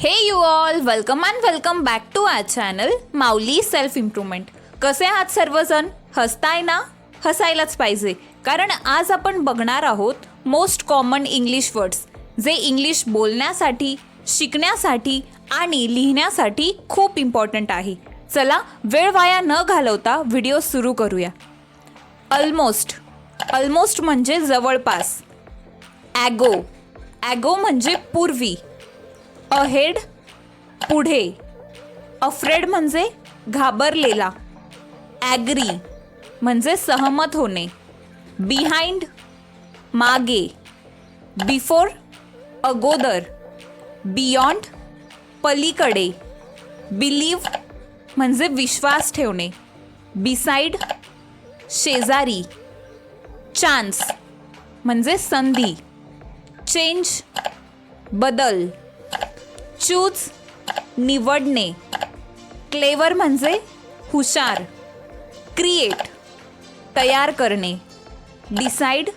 Hey you all welcome and welcome back to our channel Mauli Self Improvement कसे आहात सर्वजण? हसताय ना? हसायलाच पाहिजे. कारण आज आपण बघणार आहोत मोस्ट कॉमन इंग्लिश वर्ड्स जे इंग्लिश बोलण्यासाठी शिकण्यासाठी आणि लिहिण्यासाठी खूप इम्पॉर्टंट आहे. चला वेळ वाया न घालवता व्हिडिओ सुरू करूया. ऑलमोस्ट ऑलमोस्ट म्हणजे जवळपास. ॲगो ॲगो म्हणजे पूर्वी. अहेड पुढे. अफ्रेड म्हणजे घाबरलेला. ॲग्री म्हणजे सहमत होणे. बिहाइंड मागे. बिफोर अगोदर. बियॉन्ड पलीकडे. बिलीव म्हणजे विश्वास ठेवणे. बिसाईड शेजारी. चान्स म्हणजे संधी. चेंज बदल. चूज निवडणे. क्लेवर म्हणजे हुशार. क्रिएट तयार करणे. डिसाईड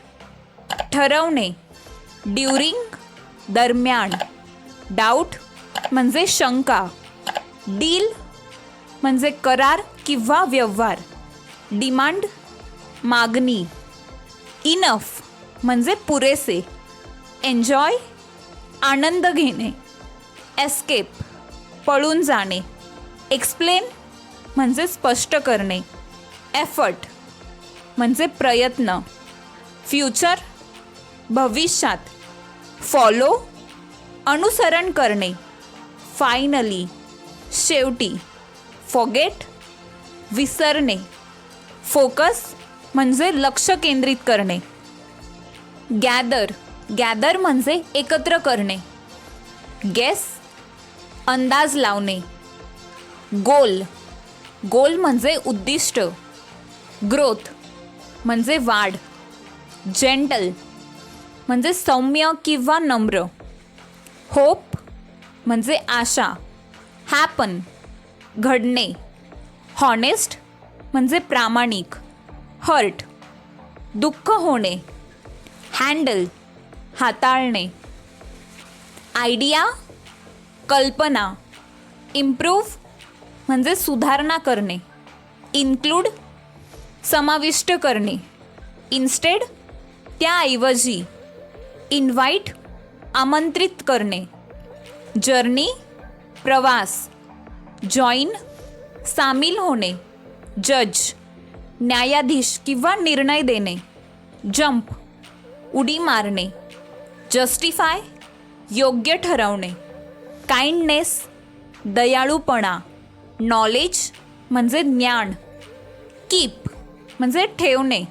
ठरवणे. ड्युरिंग दरम्यान. डाऊट म्हणजे शंका. डील म्हणजे करार किंवा व्यवहार. डिमांड मागणी. इनफ म्हणजे पुरेसे. एन्जॉय आनंद घेणे. एस्केप पळून जाणे. एक्सप्लेन म्हणजे स्पष्ट करणे. एफर्ट म्हणजे प्रयत्न. फ्युचर भविष्यात. फॉलो अनुसरण करणे. फायनली शेवटी. फॉगेट विसरणे. फोकस म्हणजे लक्ष केंद्रित करणे. गॅदर गॅदर म्हणजे एकत्र करणे. गेस अंदाज लावणे. गोल. गोल म्हणजे उद्दिष्ट. ग्रोथ म्हणजे वाढ. जेंटल म्हणजे सौम्य किंवा नम्र. होप म्हणजे आशा. हॅपन घडणे. हॉनेस्ट म्हणजे प्रामाणिक. हर्ट दुःख होणे. हँडल हाताळणे. आयडिया कल्पना इम्प्रूव्ह म्हणजे सुधारणा करणे इन्क्लूड समाविष्ट करणे. इन्स्टेड त्याऐवजी इन्व्हाइट आमंत्रित करणे. जर्नी प्रवास जॉईन सामील होणे. जज न्यायाधीश किंवा निर्णय देणे. जंप उडी मारणे. जस्टिफाय योग्य ठरवणे. काइंडनेस दयाळूपणा नॉलेज म्हणजे ज्ञान कीप म्हणजे ठेवणे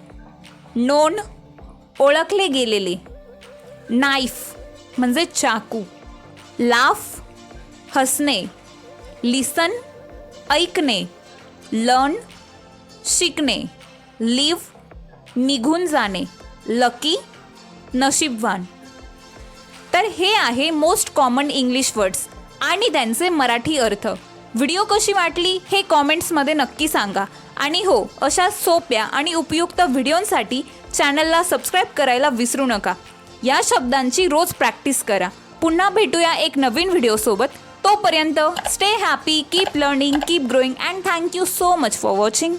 नोन ओळखले गेलेले नाईफ म्हणजे चाकू लाफ हसणे लिसन ऐकणे लर्न शिकणे लिव्ह निघून जाणे लकी नशीबवान. तर हे आहे मोस्ट कॉमन इंग्लिश वर्ड्स आणि त्यांचे मराठी अर्थ. व्हिडिओ कशी वाटली हे कॉमेंट्समध्ये नक्की सांगा. आणि हो अशा सोप्या आणि उपयुक्त व्हिडिओंसाठी चॅनलला सबस्क्राईब करायला विसरू नका. या शब्दांची रोज प्रॅक्टिस करा. पुन्हा भेटूया एक नवीन व्हिडिओसोबत तोपर्यंत stay happy keep learning keep growing and thank you so much for watching